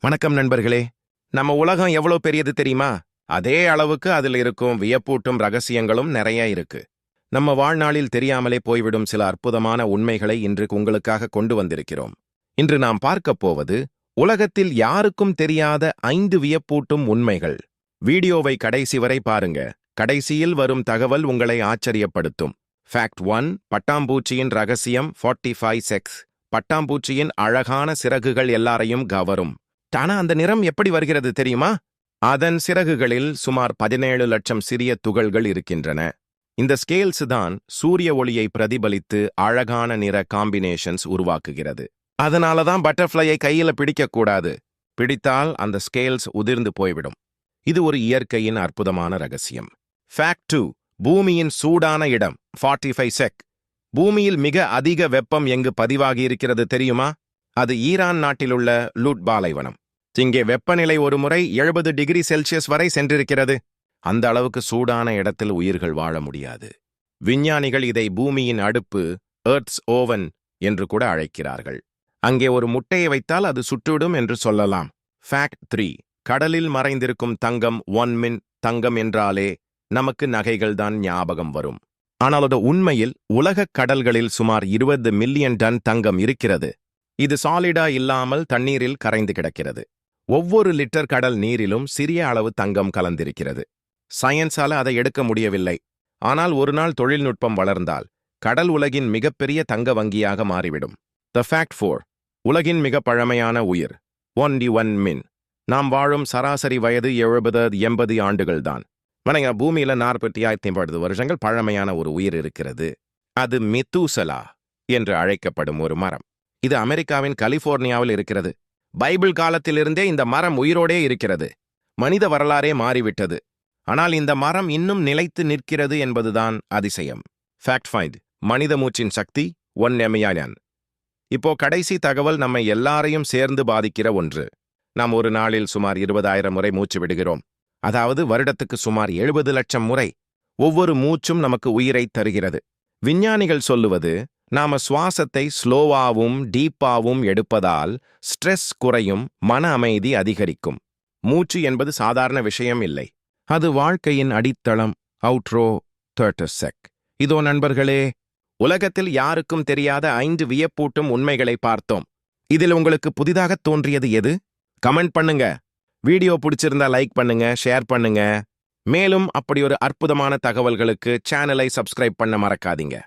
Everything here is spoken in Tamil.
வணக்கம் நண்பர்களே. நம்ம உலகம் எவ்வளோ பெரியது தெரியுமா? அதே அளவுக்கு அதில் இருக்கும் வியப்பூட்டும் ரகசியங்களும் நிறைய இருக்கு. நம்ம வாழ்நாளில் தெரியாமலே போய்விடும் சில அற்புதமான உண்மைகளை இன்று உங்களுக்காக கொண்டு வந்திருக்கிறோம். இன்று நாம் பார்க்கப் போவது உலகத்தில் யாருக்கும் தெரியாத ஐந்து வியப்பூட்டும் உண்மைகள். வீடியோவை கடைசி வரை பாருங்க. கடைசியில் வரும் தகவல் உங்களை ஆச்சரியப்படுத்தும். ஃபேக்ட் ஒன் பட்டாம்பூச்சியின் ரகசியம் 45 ஃபைவ் செக்ஸ் பட்டாம்பூச்சியின் அழகான சிறகுகள் எல்லாரையும் கவரும். ஆனா அந்த நிறம் எப்படி வருகிறது தெரியுமா? அதன் சிறகுகளில் சுமார் பதினேழு லட்சம் சிறிய துகள்கள் இருக்கின்றன. இந்த ஸ்கேல்ஸ் தான் சூரிய ஒளியை பிரதிபலித்து அழகான நிற காம்பினேஷன்ஸ் உருவாக்குகிறது. அதனால தான் பட்டர்ஃப்ளையை கையில பிடிக்கக்கூடாது பிடித்தால் அந்த ஸ்கேல்ஸ் உதிர்ந்து போய்விடும். இது ஒரு இயற்கையின் அற்புதமான ரகசியம். ஃபேக்ட் டூ பூமியின் சூடான இடம் 45 ஃபைவ் செக் பூமியில் மிக அதிக வெப்பம் எங்கு பதிவாகி இருக்கிறது தெரியுமா? அது ஈரான் நாட்டிலுள்ள லூட் பாலைவனம். இங்கே வெப்பநிலை ஒருமுறை எழுபது டிகிரி செல்சியஸ் வரை சென்றிருக்கிறது. அந்த அளவுக்கு சூடான இடத்தில் உயிர்கள் வாழ முடியாது. விஞ்ஞானிகள் இதை பூமியின் அடுப்பு எர்த்ஸ் ஓவன் என்று கூட அழைக்கிறார்கள். அங்கே ஒரு முட்டையை வைத்தால் அது சுட்டுவிடும் என்று சொல்லலாம். ஃபேக்ட் த்ரீ கடலில் மறைந்திருக்கும் தங்கம் ஒன் மின் தங்கம் என்றாலே நமக்கு நகைகள்தான் ஞாபகம் வரும். ஆனால் அது உண்மையில் உலகக் கடல்களில் சுமார் இருபது மில்லியன் டன் தங்கம் இருக்கிறது. இது சாலிடா இல்லாமல் தண்ணீரில் கரைந்து கிடக்கிறது. ஒவ்வொரு லிட்டர் கடல் நீரிலும் சிறிய அளவு தங்கம் கலந்திருக்கிறது. சயின்ஸால அதை எடுக்க முடியவில்லை. ஆனால் ஒரு நாள் தொழில்நுட்பம் வளர்ந்தால் கடல் உலகின் மிகப்பெரிய தங்க வங்கியாக மாறிவிடும். த ஃபேக்ட் ஃபோர் உலகின் மிக பழமையான உயிர். ஒன் டி ஒன் மின் நாம் வாழும் சராசரி வயது எழுபது எண்பது ஆண்டுகள்தான். வணங்க பூமியில நாற்பத்தி ஆயிரத்தி ஐம்பது வருஷங்கள் பழமையான ஒரு உயிர் இருக்கிறது. அது மித்தூசலா என்று அழைக்கப்படும் ஒரு மரம். இது அமெரிக்காவின் கலிபோர்னியாவில் இருக்கிறது. பைபிள் காலத்திலிருந்தே இந்த மரம் உயிரோடே இருக்கிறது. மனித வரலாறே மாறிவிட்டது. ஆனால் இந்த மரம் இன்னும் நிலைத்து நிற்கிறது என்பதுதான் அதிசயம். ஃபேக்ட் ஃபைண்ட் மனித மூச்சின் சக்தி ஒன் எமையான் இப்போ கடைசி தகவல் நம்மை எல்லாரையும் சேர்ந்து பாதிக்கிற ஒன்று. நாம் ஒரு நாளில் சுமார் இருபதாயிரம் முறை மூச்சு விடுகிறோம். அதாவது வருடத்துக்கு சுமார் எழுபது லட்சம் முறை. ஒவ்வொரு மூச்சும் நமக்கு உயிரை தருகிறது. விஞ்ஞானிகள் சொல்லுவது நாம சுவாசத்தை ஸ்லோவாவும் டீப்பாவும் எடுப்பதால் ஸ்ட்ரெஸ் குறையும் மன அமைதி அதிகரிக்கும். மூச்சு என்பது சாதாரண விஷயம் இல்லை. அது வாழ்க்கையின் அடித்தளம் அவுட்ரோ தேர்டர்செக் இதோ நண்பர்களே உலகத்தில் யாருக்கும் தெரியாத ஐந்து வியப்பூட்டும் உண்மைகளை பார்த்தோம். இதில் உங்களுக்கு புதிதாக தோன்றியது எது? கமெண்ட் பண்ணுங்க. வீடியோ பிடிச்சிருந்தா லைக் பண்ணுங்க ஷேர் பண்ணுங்க. மேலும் அப்படி ஒரு அற்புதமான தகவல்களுக்கு சேனலை சப்ஸ்கிரைப் பண்ண மறக்காதீங்க.